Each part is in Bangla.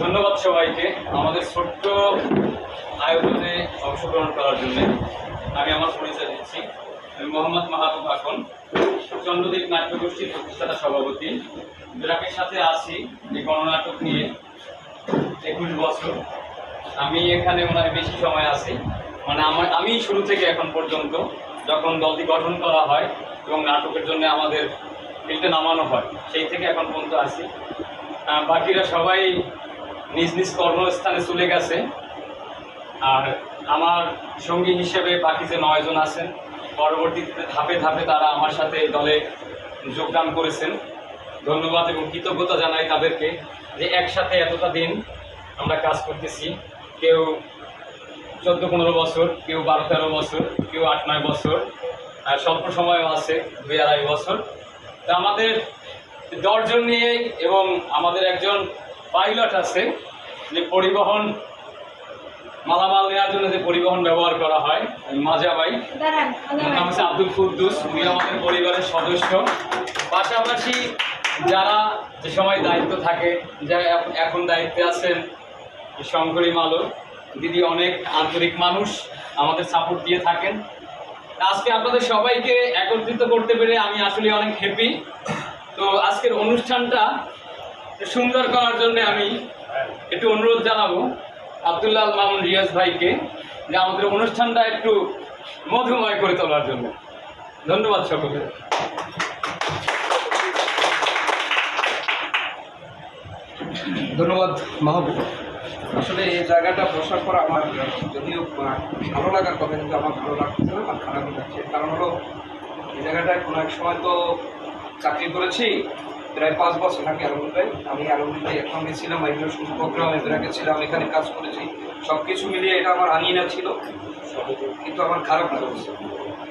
ধন্যবাদ সবাইকে আমাদের ছোট্ট আয়োজনে অংশগ্রহণ করার জন্য। আমি আমার পরিচয় দিচ্ছি। আমি মোহাম্মদ মাহাবুব হাকন চন্দ্রদ্বীপ নাট্যগোষ্ঠীর প্রতিষ্ঠাতা সভাপতি। ব্রাকের সাথে আছি এই গণনাটক নিয়ে একুশ বছর। আমি এখানে ওনার বেশি সময় আছি। মানে আমার আমি শুরু থেকে এখন পর্যন্ত যখন দলটি গঠন করা হয় এবং নাটকের জন্য আমাদের ফিল্ডে নামানো হয় সেই থেকে এখন পর্যন্ত আহ, বাকিরা সবাই নিজ নিজ কর্মস্থানে চলে গেছে। আর আমার সঙ্গী হিসেবে বাকি যে নয়জন আছেন, পরবর্তীতে ধাপে ধাপে তারা আমার সাথে দলে যোগদান করেছেন। ধন্যবাদ এবং কৃতজ্ঞতা জানাই তাদেরকে যে একসাথে এতটা দিন আমরা কাজ করতেছি। কেউ চোদ্দ পনেরো বছর, কেউ বারো তেরো বছর, কেউ আট নয় বছর, আর স্বল্প সময়ও আছে, দুই আড়াই বছর। তা আমাদের দশজন নিয়েই এবং আমাদের একজন পাইলট আছে। যে পরিবহন মালামাল নেওয়ার জন্য যে পরিবহন ব্যবহার করা হয় মাজা ভাই নাম হচ্ছে আব্দুল কুদ্দুস উনি আমাদের পরিবারের সদস্য। পাশাপাশি যারা যে সময় দায়িত্ব থাকে যা এখ- এখন দায়িত্বে আছেন শঙ্করী মালো দিদি অনেক আন্তরিক মানুষ আমাদের সাপোর্ট দিয়ে থাকেন। আজকে আপনাদের সবাইকে একত্রিত করতে পেরে আমি আসলে অনেক হ্যাপি তো আজকের অনুষ্ঠানটা সুন্দর করার জন্য আমি একটু অনুরোধ জানাব আবদুল্লাহ মামুন রিয়াজ ভাইকে যে আমাদের অনুষ্ঠানটা একটু মধুময় করে তোলার জন্য। ধন্যবাদ সকলকে। ধন্যবাদ, মাহবুব। আসলে এই জায়গাটা বসার পর আমার, যদিও ভালো লাগার কথা, কিন্তু আমার ভালো লাগছে না, আমার খারাপ লাগছে। কারণ হলো, এই জায়গাটায় কোনো এক সময় তো চাকরি করেছি প্রায় পাঁচ বছর আগে আলমদায় আমি আলমদায় একসঙ্গে ছিলাম, একজন প্রোগ্রামে বেড়াকে ছিলাম, এখানে কাজ করেছি। সব কিছু মিলিয়ে এটা আমার আনিনা ছিল। কিন্তু আমার খারাপ লাগছে।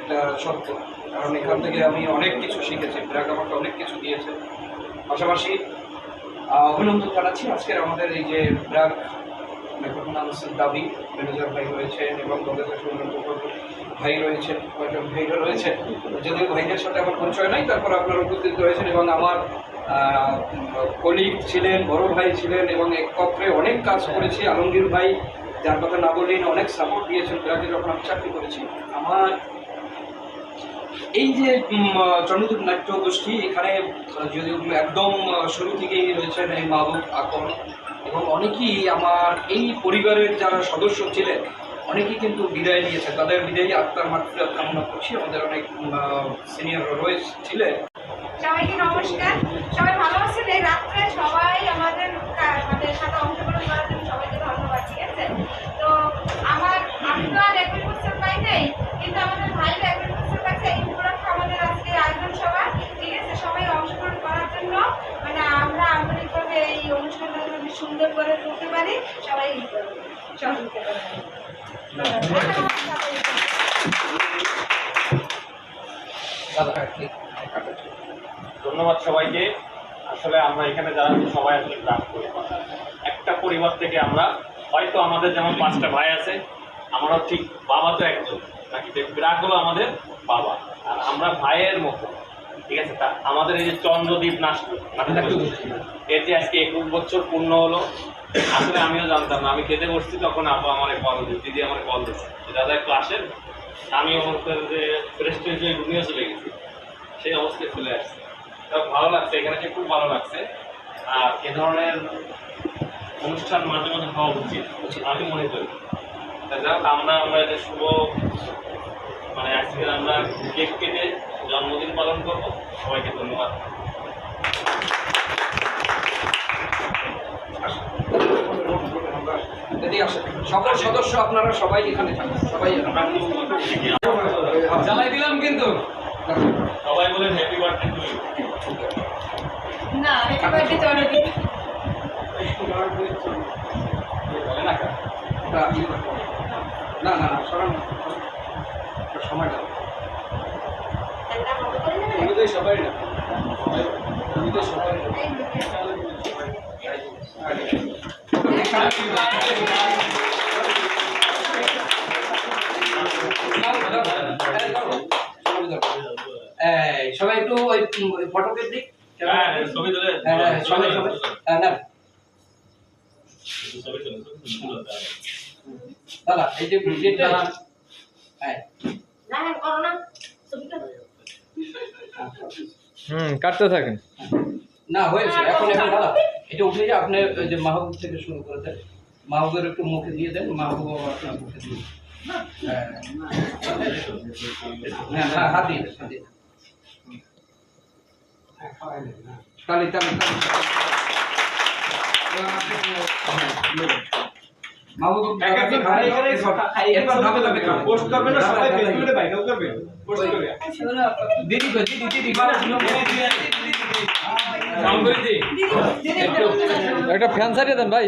এটা সত্য। কারণ এখান থেকে আমি অনেক কিছু শিখেছি। ব্র্যাক আমাকে অনেক কিছু দিয়েছে। পাশাপাশি অভিনন্দন জানাচ্ছি আজকের আমাদের এই যে ব্র্যাক মেহবুবুল দাবি। ম্যানেজার ভাই রয়েছেন এবং ভাই রয়েছেন, কয়েকজন ভাইরা রয়েছেন। যদিও ভাইদের সাথে আমার পরিচয় নাই, তারপর আপনারা উপস্থিত রয়েছেন এবং আমার কলিগ ছিলেন বড় ভাই ছিলেন এবং একত্রে অনেক কাজ করেছি। আলমগীর ভাই যার কথা না বললেই না, অনেক সাপোর্ট দিয়েছেন ব্র্যাকে যখন আমি চাকরি করেছি। আমার এই যে চন্দ্রদীপ নাট্য গোষ্ঠী এখানে যদি একদম শুরু থেকেই রয়েছেন এই মাহবুব আকন এবং অনেকেই আমার এই পরিবারের যারা সদস্য ছিলেন অনেকেই কিন্তু বিদায় নিয়েছে তাদের বিদায়ী আত্মার মাত্রা কামনা করছি। আমাদের অনেক সিনিয়র রয়েছে ছিলেন। সবাইকে নমস্কার। সবাই ভালো আছেন? এই রাত্রে সবাই আমাদের মানে সাথে অংশগ্রহণ করার জন্য সবাইকে ধন্যবাদ ঠিক আছে? তো আমার আমি তো আর একুশ বছর পাই নাই কিন্তু আমাদের ভাইরা একুশ বছর পাইছে এই উপলক্ষে আমাদের আজকে আয়োজন সভা ঠিক আছে? সবাই অংশগ্রহণ করার জন্য মানে আমরা আন্তরিকভাবে এই অনুষ্ঠানটা যদি সুন্দর করে করতে পারি সবাই ই করবে, সহযোগিতা করবে ধন্যবাদ সবাইকে। আসলে আমরা এখানে যারা সবাই আসলে গ্রাম পরিবার। একটা পরিবার থেকে আমরা হয়তো আমাদের যেমন পাঁচটা ভাই আছে আমরাও ঠিক বাবা তো একজন নাকি গ্রাহক হলো আমাদের বাবা। আর আমরা ভাইয়ের মতো ঠিক আছে? তা আমাদের এই যে চন্দ্রদ্বীপ নাট্যগোষ্ঠী, এর যে আজকে একুশ বছর পূর্ণ হলো আসলে আমিও জানতাম না। আমি খেতে বসছি তখন আপু আমার কল দিচ্ছে দিদি আমার কল দিচ্ছে দাদা আসেন আমি আমার যে রেস্টুরেন্ট হয়ে ঘুমিয়ে চলে গেছি সেই অবস্থায় চলে আসছে। তো ভালো লাগছে এখানে এসে খুব ভালো লাগছে। আর এ ধরনের অনুষ্ঠান মাঝে মাঝে হওয়া উচিত আমি মনে করি। যাক আমরা আমরা এটা শুভ মানে আজকে আমরা কেক কেটে জন্মদিন পালন করব। সবাইকে ধন্যবাদ। সকল সদস্য আপনারা সবাই এখানে থাকুন সবাই জ্বালাই দিলাম কিন্তু। সবাই বলেন হ্যাপি বার্থডে টু ইউ না হ্যাপি বার্থডে চন্দ্রদীপ না ইয়ে। না না না সরান সময় লাগবে সবাই না এমনিতেই সবাই না। এই, সবাই একটু ওই ফটোকের দিক। হ্যাঁ হ্যাঁ, হ্যাঁ, সবাই সবাই। হ্যাঁ, না দাদা এই যে যেটা হ্যাঁ। রাহেন করো না। ছবিটা হুম কাটতে থাকেন। না হয়েছে। এখন এখন দাদা এটা উঠে যে আপনি ওই যে মাহবুব থেকে শুরু করে দেন। মাহবুবের একটু মুখে দিয়ে দেন মাহবুব আপনার মুখে দিয়ে হ্যাঁ। হ্যাঁ হ্যাঁ হাত দিয়ে হাত দিয়ে। তালি তালি একটা ফ্যান সারিয়ে দেন ভাই।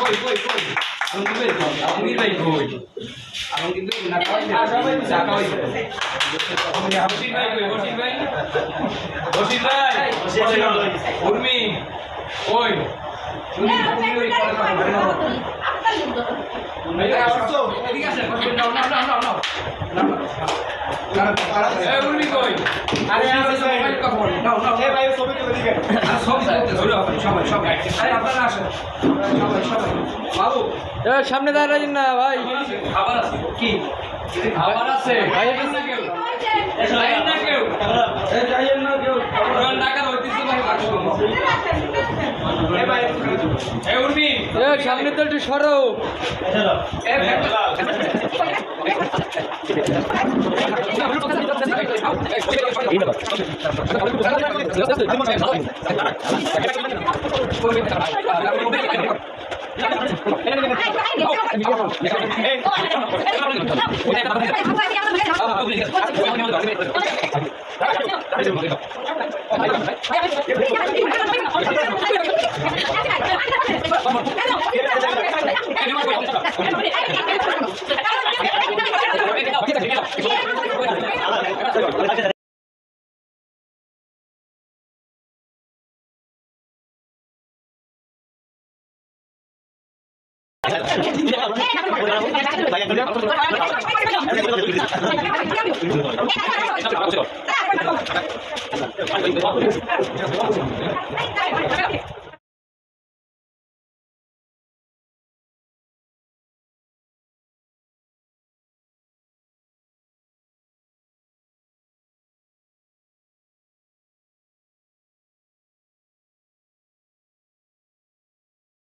কই কই কই? আলমগীর ভাই কই আলমগীর ভাই? না কই না কই বসির ভাই কই? বসির ভাই। বসির ভাই উর্মি কই? তুমি কথা আর সামনে দাঁড়াইন না ভাই। খাবার আছে। কি খাবার আছে ভাই না কেউ। না কেউ। সামনে তো একটু সরো ভাই Thank you.